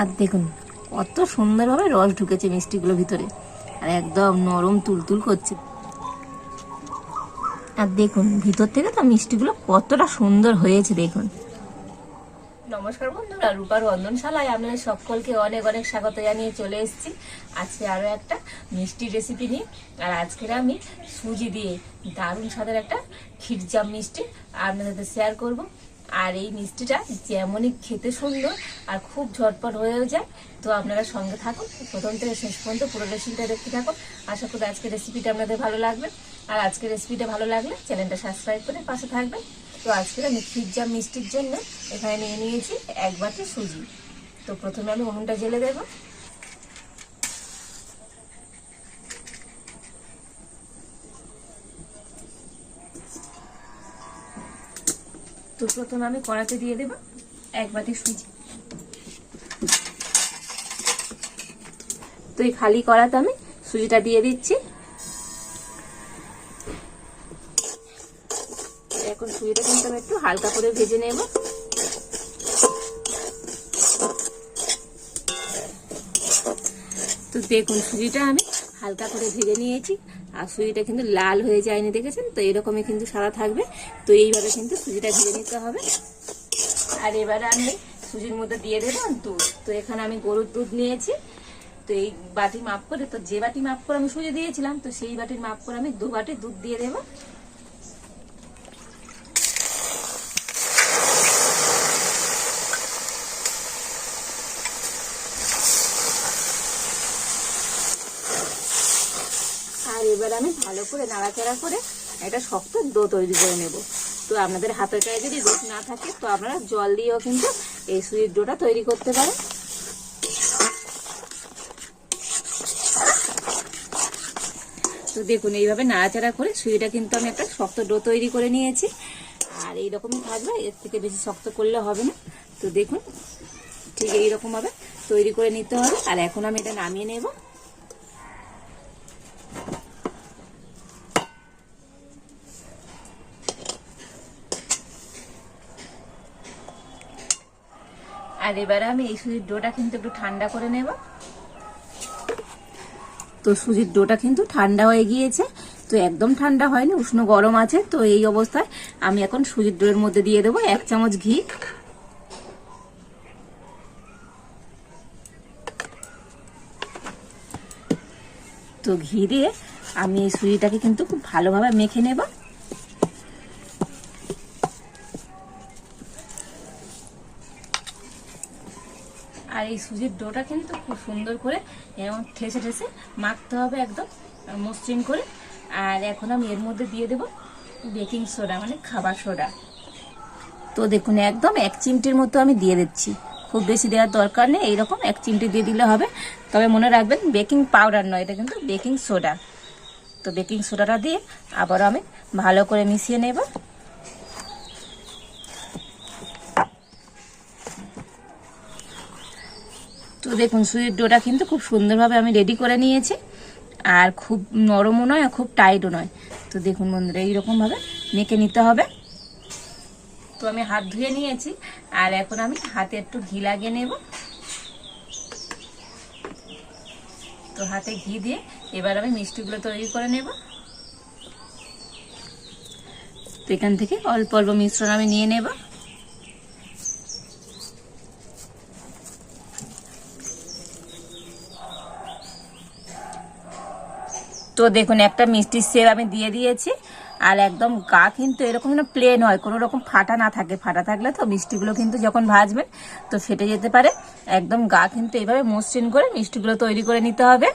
আর দেখুন, কত সুন্দরভাবে রস ঢুকেছে মিষ্টিগুলো ভিতরে। আর একদম নরম তুলতুল করছে। আর দেখুন, ভিতর থেকে তো মিষ্টিগুলো কতটা সুন্দর হয়েছে, দেখুন। নমস্কার বন্ধুরা, রূপার রন্ধনশালায় আপনাদের সকলকে অনেক অনেক স্বাগত জানিয়ে চলে এসেছি। আজকে আরও একটা মিষ্টি রেসিপি নিয়ে। আর আজকের আমি সুজি দিয়ে দারুণ স্বাদের একটা ক্ষীরজাম মিষ্টি আপনাদের শেয়ার করব। আর এই মিষ্টিটা যেমনই খেতে সুন্দর আর খুব ঝটপট হয়েও যায়। তো আপনারা সঙ্গে থাকুন। প্রথম থেকে শেষ পর্যন্ত পুরো রেসিপিটা দেখতে থাকুন। আশা করি আজকের রেসিপিটা আপনাদের ভালো লাগবে। আর আজকের রেসিপিটা ভালো লাগলে চ্যানেলটা সাবস্ক্রাইব করে পাশে থাকবেন। তো আজকে আমি ক্ষীরজাম মিষ্টির জন্য এখানে নিয়ে নিয়েছি এক বাটি সুজি। তো প্রথমে আমি উনুনটা জেলে দেবো। তো প্রথমে আমি কড়াতে দিয়ে দেবো। এক বাটি সুজি। তো এই খালি কড়াতে আমি সুজিটা দিয়ে দিচ্ছি। এখন সুজিটা কিন্তু আমি একটু হালকা করে ভেজে নেব। তো দেখুন, সুজিটা আমি হালকা করে ভেজে নিয়েছি। আর সুজিটা কিন্তু লাল হয়ে যায়নি, দেখেছেন? তো এরকমই কিন্তু সাদা থাকবে। তো এইভাবে কিন্তু সুজিটা ভেজে নিতে হবে। আর এবারে আমি সুজির মধ্যে দিয়ে দেবো দুধ। তো এখানে আমি গরুর দুধ নিয়েছি। তো এই বাটি মাপ করে, তো যে বাটি মাপ করে আমি সুজি দিয়েছিলাম, তো সেই বাটির মাপ করে আমি দু বাটি দুধ দিয়ে দেবো আর এবার আমি ভালো করে নাড়াচাড়া করে একটা শক্ত ডো তৈরি করে নেব। তো আপনাদের হাতের গায়ে যদি দুধ না থাকে, তো আপনারা জল দিয়েও কিন্তু এই সুইট ডোটা তৈরি করতে পারেন। তো দেখুন, এইভাবে নাড়াচাড়া করে সুইটা কিন্তু আমি একটা শক্ত ডো তৈরি করে নিয়েছি। আর এইরকমই থাকবে, এর থেকে বেশি শক্ত করলে হবে না। তো দেখুন, ঠিক এইরকমভাবে তৈরি করে নিতে হবে। আর এখন আমি এটা নামিয়ে নেব। আর এবারে আমি এই সুজির ডোটা কিন্তু একটু ঠান্ডা করে নেব। তো সুজির ডোটা কিন্তু ঠান্ডা হয়ে গিয়েছে, তো একদম ঠান্ডা হয়নি, উষ্ণ গরম আছে, তো এই অবস্থায় আমি এখন সুজির ডোয়ের মধ্যে দিয়ে দেবো এক চামচ ঘি। তো ঘি দিয়ে আমি এই সুজিটাকে কিন্তু খুব ভালোভাবে মেখে নেব। আর এই সুজির ডোটা কিন্তু খুব সুন্দর করে এমন ঠেসে ঠেসে মাখতে হবে একদম মসৃণ করে। আর এখন আমি এর মধ্যে দিয়ে দেব বেকিং সোডা মানে খাবার সোডা। তো দেখুন, একদম এক চিমটির মতো আমি দিয়ে দিচ্ছি। খুব বেশি দেওয়ার দরকার নেই, এইরকম এক চিমটি দিয়ে দিলে হবে। তবে মনে রাখবেন, বেকিং পাউডার নয়, এটা কিন্তু বেকিং সোডা। তো বেকিং সোডাটা দিয়ে আবারও আমি ভালো করে মিশিয়ে নেব। তো দেখুন সুজির ডোটা কিন্তু খুব সুন্দরভাবে আমি রেডি করে নিয়েছি। আর খুব নরমও নয় আর খুব টাইটও নয়। তো দেখুন বন্ধুরা, এইরকমভাবে মেখে নিতে হবে। তো আমি হাত ধুয়ে নিয়েছি, আর এখন আমি হাতে একটু ঘি লাগিয়ে নেব। তো হাতে ঘি দিয়ে এবার আমি মিষ্টিগুলো তৈরি করে নেব। তো এখান থেকে অল্প অল্প মিশ্রণ আমি নিয়ে নেব। তো দেখুন, একটা মিষ্টির সেব আমি দিয়ে দিয়েছি, আর একদম গা কিন্তু এরকম না প্লেন হয়, কোনো রকম ফাটা না থাকে। ফাটা থাকলে তো মিষ্টিগুলো কিন্তু যখন ভাজবেন, তো ফেটে যেতে পারে। একদম গা কিন্তু এইভাবে মসৃণ করে মিষ্টিগুলো তৈরি করে নিতে হবে।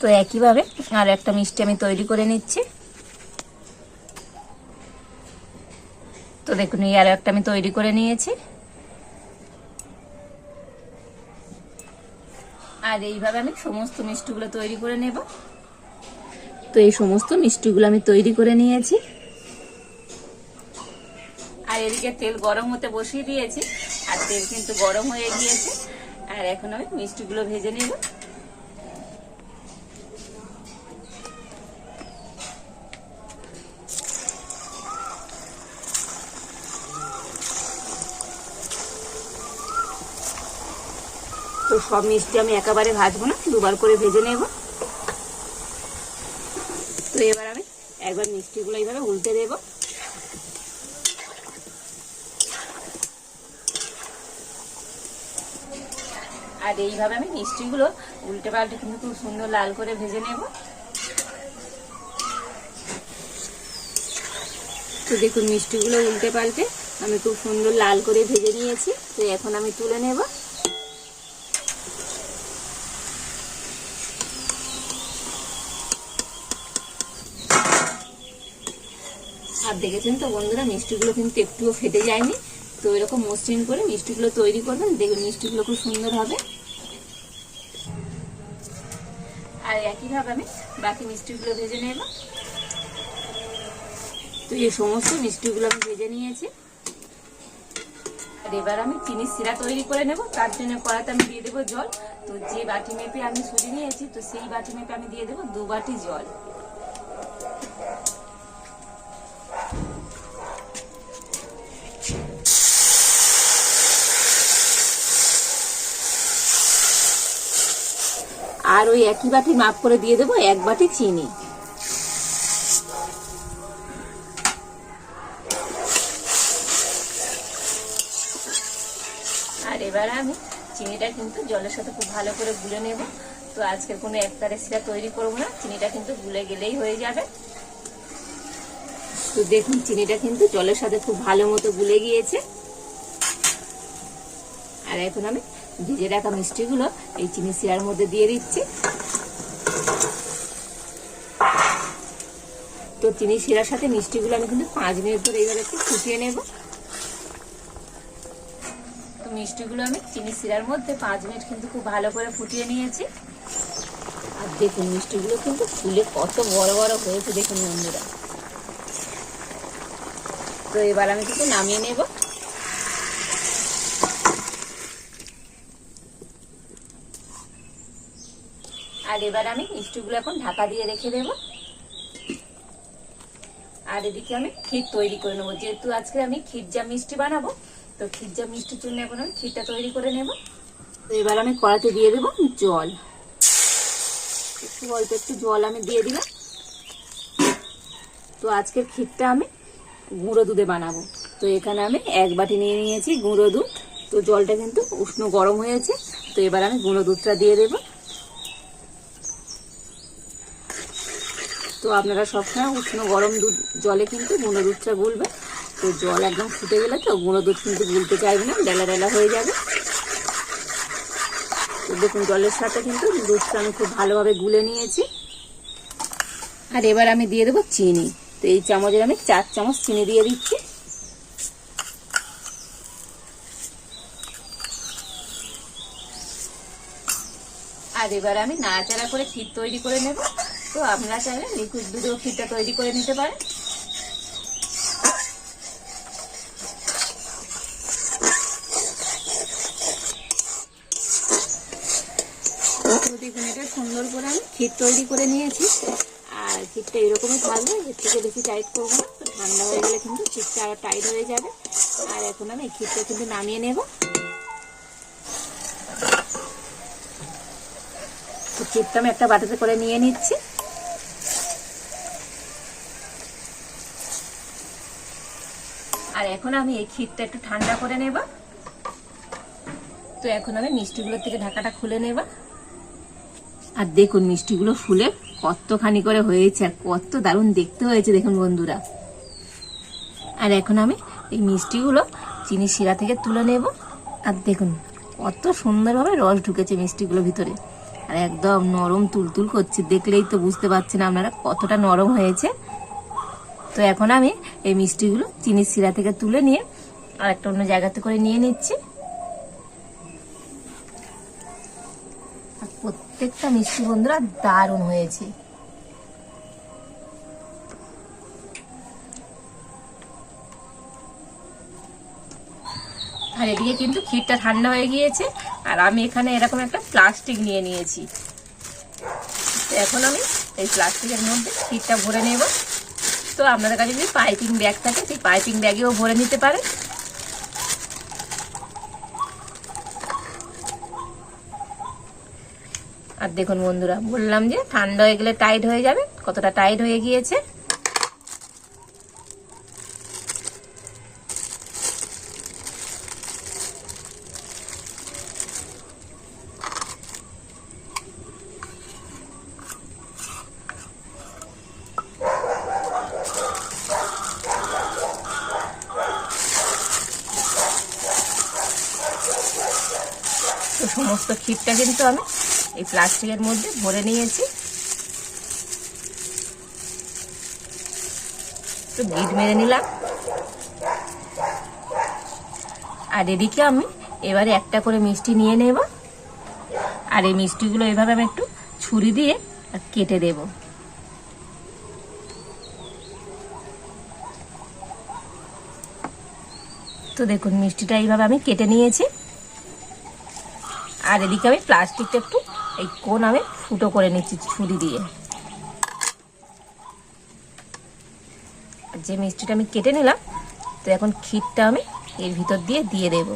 তো একইভাবে আর একটা মিষ্টি আমি তৈরি করে নিচ্ছি। তো দেখুন, এই আর একটা আমি তৈরি করে নিয়েছি। আর এইভাবে আমি সমস্ত মিষ্টিগুলো তৈরি করে নেব। তো এই সমস্ত মিষ্টিগুলো আমি তৈরি করে নিয়েছি। আর এদিকে তেল গরম হতে বসিয়ে দিয়েছি। আর তেল কিন্তু গরম হয়ে গিয়েছে। আর এখন আমি মিষ্টিগুলো ভেজে নেব। সব মিষ্টি আমি একেবারে ভাজবো না, দুবার করে ভেজে নেব। তো এবার আমি একবার মিষ্টিগুলো এইভাবে উল্টে দেবো। আর এইভাবে আমি মিষ্টিগুলো উল্টে পাল্টে কিন্তু খুব সুন্দর লাল করে ভেজে নেব। তো দেখুন মিষ্টিগুলো উল্টে পাল্টে আমি খুব সুন্দর লাল করে ভেজে নিয়েছি। তো এখন আমি তুলে নেব। আর দেখেছেন তো বন্ধুরা, মিষ্টিগুলো কিন্তু একটুও ফেটে যায়নি। তো এরকম মসৃণ করে মিষ্টিগুলো তৈরি করবেন দেখবেন মিষ্টিগুলো খুব সুন্দর হবে। আর একইভাবে আমি বাকি মিষ্টিগুলো ভেজে নেব। তো এই সমস্ত মিষ্টিগুলো আমি ভেজে নিয়েছি। আর এবার আমি চিনি সিরা তৈরি করে নেব, তার জন্য কড়াতে আমি দিয়ে দেবো জল। তো যে বাটি মেপে আমি সুজি নিয়েছি, তো সেই বাটি মেপে আমি দিয়ে দেবো দু বাটি জল। আর ওই একই বাটি মাপ করে দিয়ে দেবো, এক বাটি চিনি। আর এবার আমি চিনিটা কিন্তু জলের সাথে খুব ভালো করে গুলে নেব। তো আজকের কোনো একটা সিরা তৈরি করব না, চিনিটা কিন্তু গুলে গেলেই হয়ে যাবে। তো দেখুন, চিনিটা কিন্তু জলের সাথে খুব ভালো মতো গুলে গিয়েছে। আর এখন আমি ভেজে রাখা মিষ্টিগুলো এই চিনি শিরার মধ্যে দিয়ে দিচ্ছি। তো চিনি শিরার সাথে মিষ্টিগুলো আমি কিন্তু পাঁচ মিনিট ধরে এইভাবে একটু ফুটিয়ে নেব। তো মিষ্টিগুলো আমি চিনি শিরার মধ্যে পাঁচ মিনিট কিন্তু খুব ভালো করে ফুটিয়ে নিয়েছি। আর দেখুন মিষ্টিগুলো কিন্তু ফুলে কত বড় বড় হয়েছে দেখুন বন্ধুরা। তো এবার আমি কিন্তু নামিয়ে নেব। আর এবার আমি মিষ্টিগুলো এখন ঢাকা দিয়ে রেখে দেব। আর এদিকে আমি ক্ষীর তৈরি করে নেব। যেহেতু আজকে আমি ক্ষীরজা মিষ্টি বানাবো, তো ক্ষীরজা মিষ্টির জন্য এখন আমি ক্ষীরটা তৈরি করে নেব। তো এবার আমি কড়াতে দিয়ে দেবো জল। একটু অল্প একটু জল আমি দিয়ে দিলাম। তো আজকের ক্ষীরটা আমি গুঁড়ো দুধে বানাবো। তো এখানে আমি এক বাটি নিয়ে নিয়েছি গুঁড়ো দুধ। তো জলটা কিন্তু উষ্ণ গরম হয়েছে। তো এবার আমি গুঁড়ো দুধটা দিয়ে দেবো। তো আপনারা সবসময় উষ্ণ গরম দুধ জলে কিন্তু গুঁড়ো দুধটা গুলবে। তো জল একদম ফুটে গেলে তো গুঁড়ো দুধ কিন্তু গুলতে চাইবে না ডেলা ডেলা হয়ে যাবে। তো দেখুন, জলের সাথে কিন্তু দুধটা আমি খুব ভালোভাবে গুলে নিয়েছি। আর এবার আমি দিয়ে দেবো চিনি। তো এই চামচের আমি চার চামচ চিনি দিয়ে দিচ্ছি। আর এবার আমি নাড়াচাড়া করে ক্ষীর তৈরি করে নেব। তো আপনারা চাইলে লিকুইড দুধেও ক্ষীরটা তৈরি করে নিতে পারেন। এটা সুন্দর করে আমি ক্ষীর তৈরি করে নিয়েছি। আর ক্ষীরটা এরকমই থাকবে, এর থেকে বেশি টাইট করব না ঠান্ডা হয়ে গেলে কিন্তু ক্ষীরটা আরও টাইট হয়ে যাবে। আর এখন আমি ক্ষীরটা কিন্তু নামিয়ে নেব। ক্ষীরটা আমি একটা বাটিতে করে নিয়ে নিচ্ছি। আর এখন আমি এই ক্ষীরটা একটু ঠান্ডা করে নেব। তো এখন আমি মিষ্টিগুলোর থেকে ঢাকাটা খুলে নেব। আর দেখুন, মিষ্টিগুলো ফুলে কতখানি করে হয়েছে আর কত দারুণ দেখতে হয়েছে, দেখুন বন্ধুরা। আর এখন আমি এই মিষ্টিগুলো চিনি শিরা থেকে তুলে নেব। আর দেখুন, কত সুন্দরভাবে রস ঢুকেছে মিষ্টিগুলো ভিতরে। আর একদম নরম তুলতুল করছে, দেখলেই তো বুঝতে পারছেন আপনারা কতটা নরম হয়েছে। তো এখন আমি এই মিষ্টিগুলো চিনির শিরা থেকে তুলে নিয়ে আর একটা অন্য জায়গাতে করে নিয়ে নিচ্ছি। প্রত্যেকটা মিষ্টি বন্ধুরা দারুণ হয়েছে। আর এদিকে কিন্তু ক্ষীরটা ঠান্ডা হয়ে গিয়েছে, আর আমি এখানে এরকম একটা প্লাস্টিক নিয়ে নিয়েছি। এখন আমি এই প্লাস্টিকের মধ্যে ক্ষীরটা ভরে নেব। তো আপনাদের কাছে যদি পাইপিং ব্যাগ থাকে, সেই পাইপিং ব্যাগেও ভরে নিতে পারে। আর দেখুন বন্ধুরা, বললাম যে ঠান্ডা হয়ে গেলে টাইট হয়ে যাবে। কতটা টাইট হয়ে গিয়েছে। তো ক্ষীরটা কিন্তু আমি এই প্লাস্টিকের মধ্যে ভরে নিয়েছি। তো বিট মেরে নিলাম। আর এদিকে আমি এবারে একটা করে মিষ্টি নিয়ে নেব। আর এই মিষ্টিগুলো এভাবে আমি একটু ছুরি দিয়ে কেটে দেব। তো দেখুন, মিষ্টিটা এইভাবে আমি কেটে নিয়েছি। আর এদিকে আমি প্লাস্টিকটা একটু এই কোন আমি ফুটো করে নিচ্ছি ছুরি দিয়ে। যে মিষ্টিটা আমি কেটে নিলাম, তো এখন ক্ষীরটা আমি এর ভিতর দিয়ে দিয়ে দেব।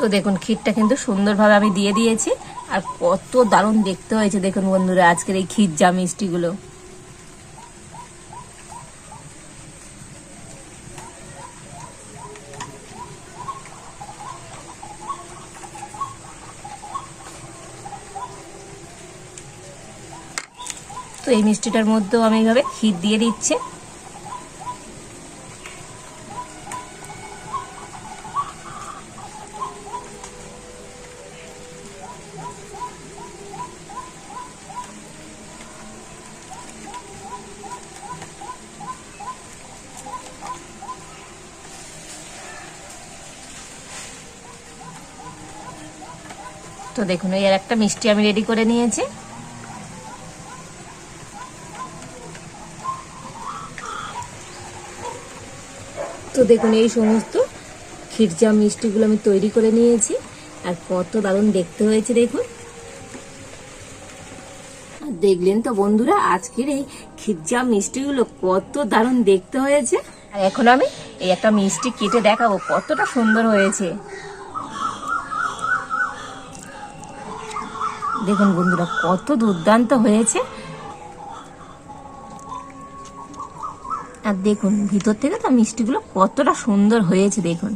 তো দেখুন, ক্ষীরটা কিন্তু সুন্দরভাবে আমি দিয়ে দিয়েছি। আর কত দারুণ দেখতে হয়েছে দেখুন বন্ধুরা, আজকের এই ক্ষীর জা মিষ্টিগুলো। তো এই মিষ্টিটার মধ্যেও আমি এইভাবে ক্ষীর দিয়ে দিচ্ছি। তো দেখুন, এই আর একটা মিষ্টি আমি রেডি করে নিয়েছি। তো দেখুন, এই সমস্ত ক্ষীরজা মিষ্টিগুলো আমি তৈরি করে নিয়েছি, আর কত দারুণ দেখতে হয়েছে, দেখুন। দেখলেন তো বন্ধুরা, আজকের এই ক্ষীরজা মিষ্টিগুলো কত দারুণ দেখতে হয়েছে। আর এখন আমি এই একটা মিষ্টি কেটে দেখাবো, কতটা সুন্দর হয়েছে। দেখুন বন্ধুরা, কত দুর্দান্ত হয়েছে। আর দেখুন, ভিতর থেকে তো মিষ্টিগুলো কতটা সুন্দর হয়েছে, দেখুন।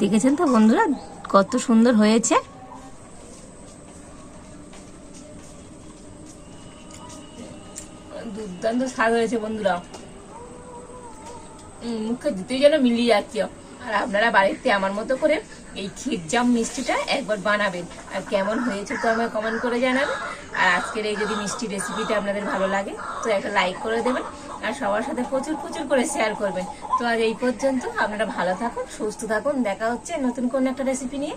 দেখেছেন তো বন্ধুরা, কত সুন্দর হয়েছে। দুর্দান্ত স্বাদ হয়েছে বন্ধুরা। মুখে দিতেই যেন মিলিয়ে যাচ্ছে। আর আপনারা বাড়িতে আমার মতো করে এই ক্ষীরজাম মিষ্টিটা একবার বানাবেন। আর কেমন হয়েছে তো আমায় কমেন্ট করে জানাবেন আর আজকের এই যদি মিষ্টি রেসিপিটা আপনাদের ভালো লাগে, তো একটা লাইক করে দেবেন। আর সবার সাথে প্রচুর প্রচুর করে শেয়ার করবেন। তো আজ এই পর্যন্ত, আপনারা ভালো থাকুন, সুস্থ থাকুন। দেখা হচ্ছে নতুন কোন একটা রেসিপি নিয়ে।